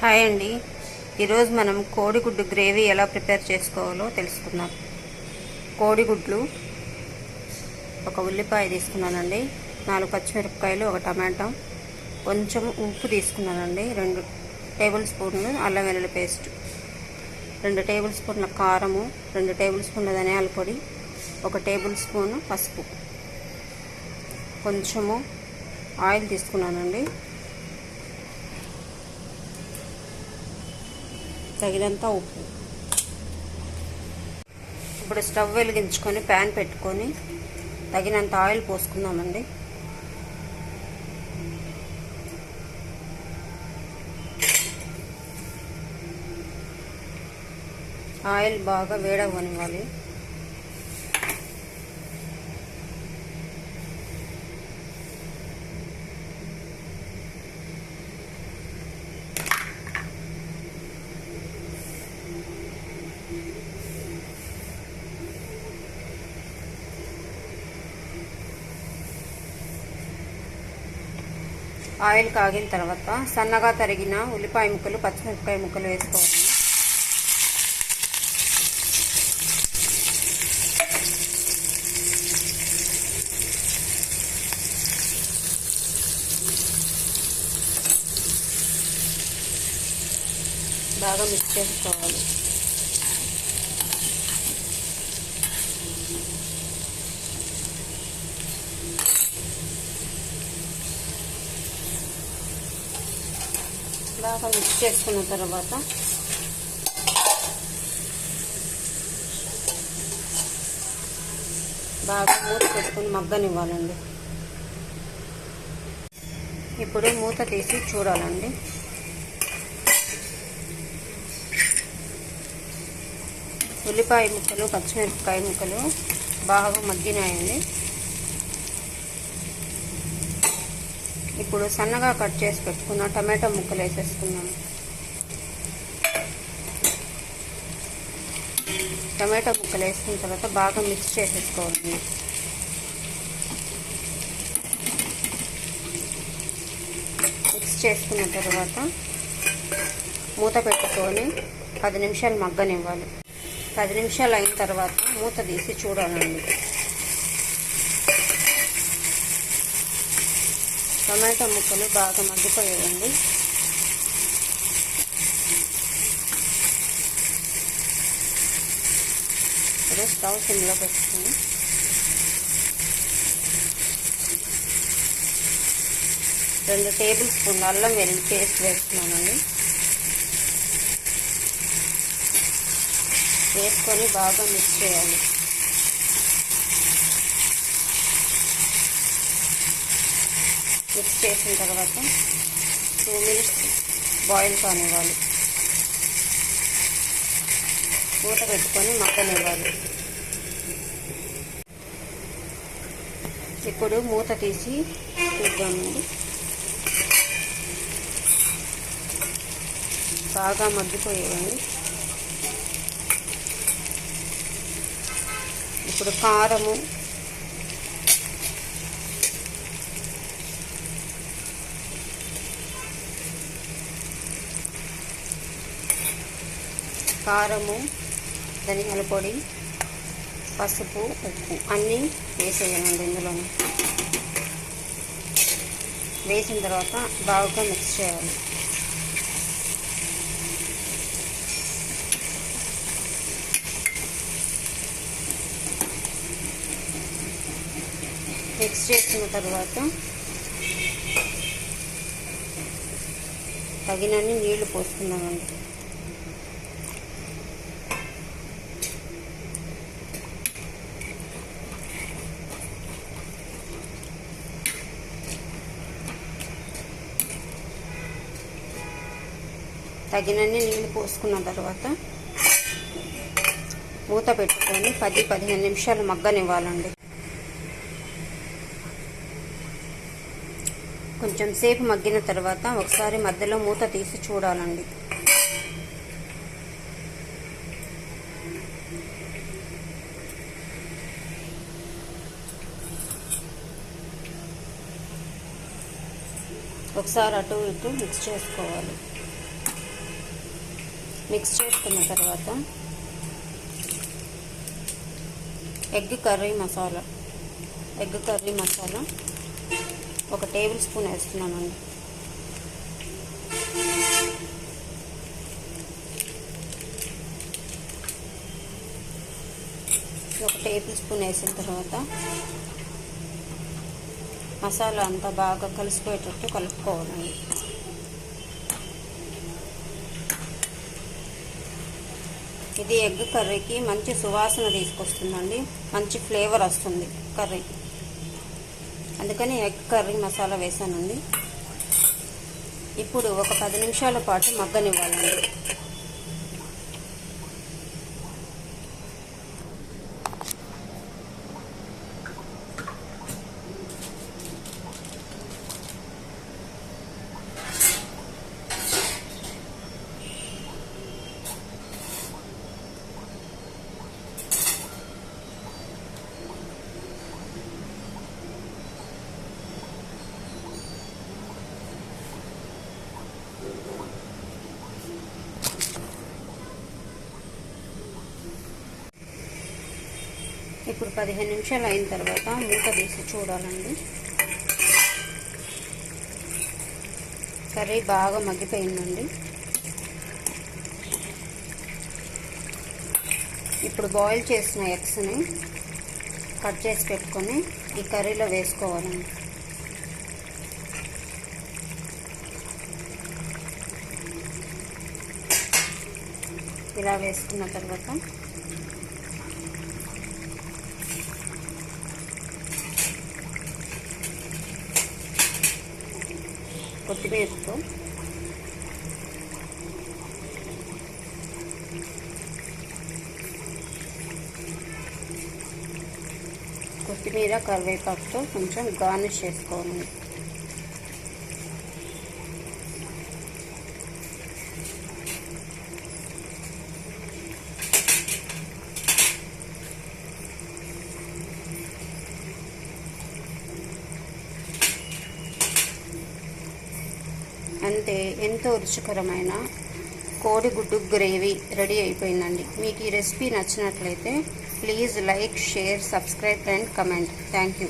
Hi అండి. ఈరోజు మనం కోడిగుడ్డు గ్రేవీ ఎలా ప్రిపేర్ చేసుకోవాలో తెలుసుకుందాం. కోడిగుడ్లు ఒక ఉల్లిపాయ తీసుకున్నానండి. నాలుగు పచ్చిమిరపకాయలు ఒక టమాటా కొంచెం ఉప్పు తీసుకున్నానండి. రెండు టేబుల్ స్పూన్లు అల్లం వెల్లుల్లి పేస్ట్ రెండు టేబుల్ స్పూన్ల కారము రెండు టేబుల్ స్పూన్ల ధనియాల పొడి ఒక టేబుల్ స్పూన్ పసుపు. కొంచెము ఆయిల్ తీసుకున్నానండి. తగినంత ఉప్పు. ఇప్పుడు స్టవ్ వెలిగించుకొని ప్యాన్ పెట్టుకొని తగినంత ఆయిల్ పోసుకుందామండి. ఆయిల్ బాగా వేడవ్వనివ్వాలి. ఆయిల్ కాగిన తర్వాత సన్నగా తరిగిన ఉల్లిపాయ ముక్కలు పచ్చిమిరపకాయ ముక్కలు వేసుకోవాలి. బాగా మిక్స్ చేసుకోవాలి. బాగా మిక్స్ చేసుకున్న తర్వాత బాగా మూత పెట్టుకుని మగ్గనివ్వాలండి. ఇప్పుడు మూత తీసి చూడాలండి. ఉల్లిపాయ ముక్కలు పచ్చిమిరపకాయ ముక్కలు బాగా మగ్గినాయండి. ఇప్పుడు సన్నగా కట్ చేసి పెట్టుకున్న టమాటా ముక్కలు వేసేసుకున్నాం టమాటా ముక్కలు వేసుకున్న తర్వాత బాగా మిక్స్ చేసేసుకోవాలి. మిక్స్ చేసుకున్న తర్వాత మూత పెట్టుకొని పది నిమిషాలు మగ్గనివ్వాలి. పది నిమిషాలు అయిన తర్వాత మూత తీసి చూడాలండి. టమాటా ముక్కలు బాగా మగ్గిపోయాయండి. ఇప్పుడు స్టవ్ సిమ్లో పెట్టుకుని రెండు టేబుల్ స్పూన్ అల్లం వెల్లుల్లి పేస్ట్ వేస్తున్నానండి. వేసుకొని బాగా మిక్స్ చేయాలి. మిక్స్ చేసిన తర్వాత టూ మినిట్స్ బాయిల్ కానివ్వాలి. మూత పెట్టుకొని మక్కనివ్వాలి ఇప్పుడు మూత తీసి చూద్దామండి బాగా మగ్గిపోయేవండి ఇప్పుడు కారము కారము ధనియాల పొడి పసుపు ఉప్పు అన్నీ వేసేయాలండి ఇందులో వేసిన తర్వాత బాగా మిక్స్ చేయాలి. మిక్స్ చేసిన తర్వాత తగినన్ని నీళ్ళు పోసుకున్నామండి తగినన్ని నీళ్ళు పోసుకున్న తర్వాత మూత పెట్టుకొని పది పదిహేను నిమిషాలు మగ్గనివ్వాలండి. కొంచెం సేపు మగ్గిన తర్వాత ఒకసారి మధ్యలో మూత తీసి చూడాలండి. ఒకసారి అటు ఇటు మిక్స్ చేసుకోవాలి. మిక్స్ చేసుకున్న తర్వాత egg curry masala. Egg curry masala ఒక టేబుల్ స్పూన్ వేస్తున్నానండి. ఒక టేబుల్ స్పూన్ వేసిన తర్వాత మసాలా అంతా బాగా కలిసిపోయేటట్టు కలుపుకోవాలండి. ఇది ఎగ్ కర్రీకి మంచి సువాసన తీసుకొస్తుందండి. మంచి ఫ్లేవర్ వస్తుంది కర్రీ అందుకని ఎగ్ కర్రీ మసాలా వేసానండి. ఇప్పుడు ఒక పది నిమిషాల పాటు మగ్గనివ్వాలండి. ఇప్పుడు పదిహేను నిమిషాలు అయిన తర్వాత మూత తీసి చూడాలండి. కర్రీ బాగా మగ్గిపోయిందండి. ఇప్పుడు బాయిల్ చేసిన ఎగ్స్ని కట్ చేసి పెట్టుకొని ఈ కర్రీలో వేసుకోవాలండి. ఇలా వేసుకున్న తర్వాత కొత్తిమీరతో కొత్తిమీర కరివేపాకుతో కొంచెం గార్నిష్ చేసుకోవాలి. అంతే ఎంతో రుచికరమైన కోడిగుడ్డు గ్రేవీ రెడీ అయిపోయిందండి. మీకు ఈ రెసిపీ నచ్చినట్లయితే please like share subscribe and comment. Thank you.